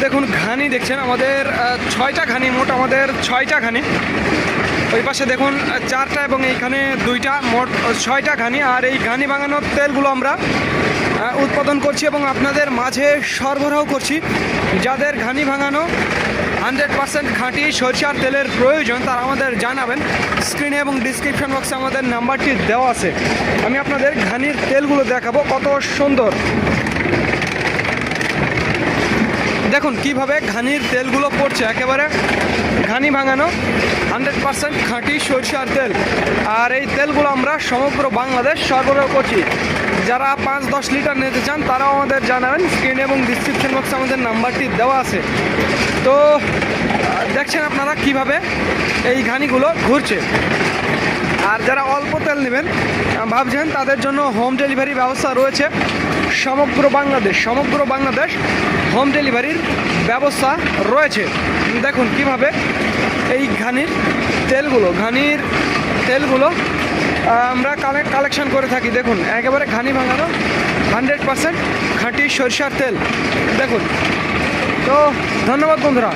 দেখুন, ঘানি দেখছেন আমাদের ছয়টা ঘানি, মোট আমাদের ছয়টা ঘানি। ওই পাশে দেখুন চারটা এবং এইখানে দুইটা, মোট ছয়টা ঘানি। আর এই ঘানি বাঙানোর তেলগুলো আমরা উৎপাদন করছি এবং আপনাদের মাঝে সরবরাহ করছি। যাদের ঘানি ভাঙানো হান্ড্রেড পার্সেন্ট খাঁটি সরিষার তেলের প্রয়োজন, তারা আমাদের জানাবেন। স্ক্রিনে এবং ডিসক্রিপশন বক্সে আমাদের নাম্বারটি দেওয়া আছে। আমি আপনাদের ঘানির তেলগুলো দেখাবো, কত সুন্দর। দেখুন, কীভাবে ঘানির তেলগুলো পড়ছে একেবারে। ঘানি ভাঙানো হান্ড্রেড পার্সেন্ট খাঁটি সরিষার তেল। আর এই তেলগুলো আমরা সমগ্র বাংলাদেশ সরবরাহ করছি। যারা পাঁচ দশ লিটার নিতে চান, তারাও আমাদের জানাবেন। স্ক্রিন এবং ডিসক্রিপশন বক্সে আমাদের নাম্বারটি দেওয়া আছে। তো দেখছেন আপনারা কীভাবে এই ঘানিগুলো ঘুরছে। আর যারা অল্প তেল নেবেন ভাবছেন তাদের জন্য হোম ডেলিভারি ব্যবস্থা রয়েছে। সমগ্র বাংলাদেশ সমগ্র বাংলাদেশ হোম ডেলিভারির ব্যবস্থা রয়েছে। দেখুন কীভাবে এই ঘানির তেলগুলো ঘানির তেলগুলো আমরা কালেক্ট কালেকশন করে থাকি। দেখুন, একেবারে ঘানি ভাঙানো হান্ড্রেড পার্সেন্ট খাঁটি সরিষার তেল। দেখুন। তো ধন্যবাদ বন্ধুরা।